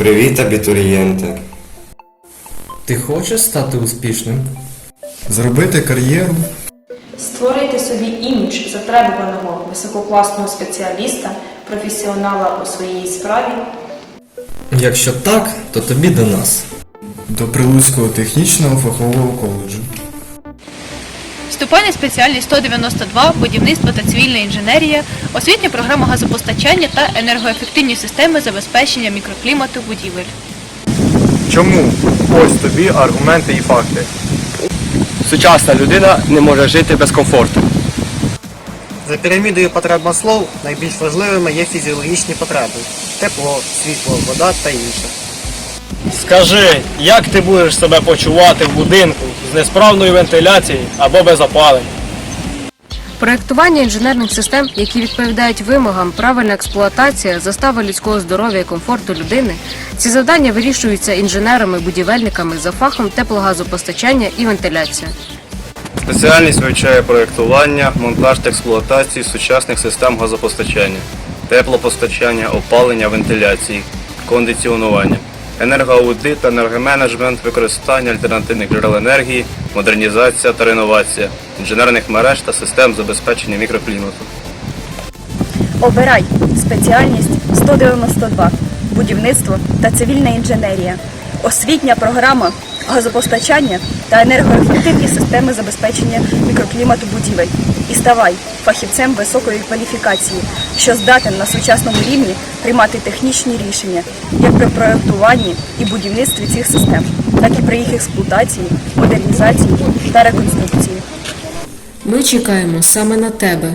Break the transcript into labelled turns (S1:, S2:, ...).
S1: Привіт, абітурієнти!
S2: Ти хочеш стати успішним?
S3: Зробити кар'єру,
S4: Створити собі імідж затребуваного висококласного спеціаліста, професіонала у своїй справі.
S2: Якщо так, то тобі до нас.
S3: до Прилуцького технічного фахового коледжу.
S5: Вступальна спеціальність 192, будівництво та цивільна інженерія, освітня програма газопостачання та енергоефективні системи забезпечення мікроклімату будівель.
S6: Чому? Ось тобі аргументи і факти.
S7: Сучасна людина не може жити без комфорту.
S8: За пірамідою потреб Маслоу найбільш важливими є фізіологічні потреби тепло, світло, вода та інше.
S6: Скажи, як ти будеш себе почувати в будинку з несправною вентиляцією або без опалення?
S9: Проектування інженерних систем, які відповідають вимогам, правильна експлуатація, застава людського здоров'я і комфорту людини. Ці завдання вирішуються інженерами-будівельниками за фахом теплогазопостачання і вентиляція.
S7: Спеціальність вивчає проєктування, монтаж та експлуатацію сучасних систем газопостачання, теплопостачання, опалення, вентиляції, кондиціонування, енергоаудит енергоменеджмент, використання альтернативних джерел енергії, модернізація та реновація, інженерних мереж та систем забезпечення мікроклімату.
S10: Обирай спеціальність 192 будівництво та цивільна інженерія, освітня програма газопостачання та енергоефективні системи забезпечення мікроклімату будівель. І ставай фахівцем високої кваліфікації, що здатен на сучасному рівні приймати технічні рішення як при проєктуванні і будівництві цих систем, так і при їх експлуатації, модернізації та реконструкції.
S9: Ми чекаємо саме на тебе.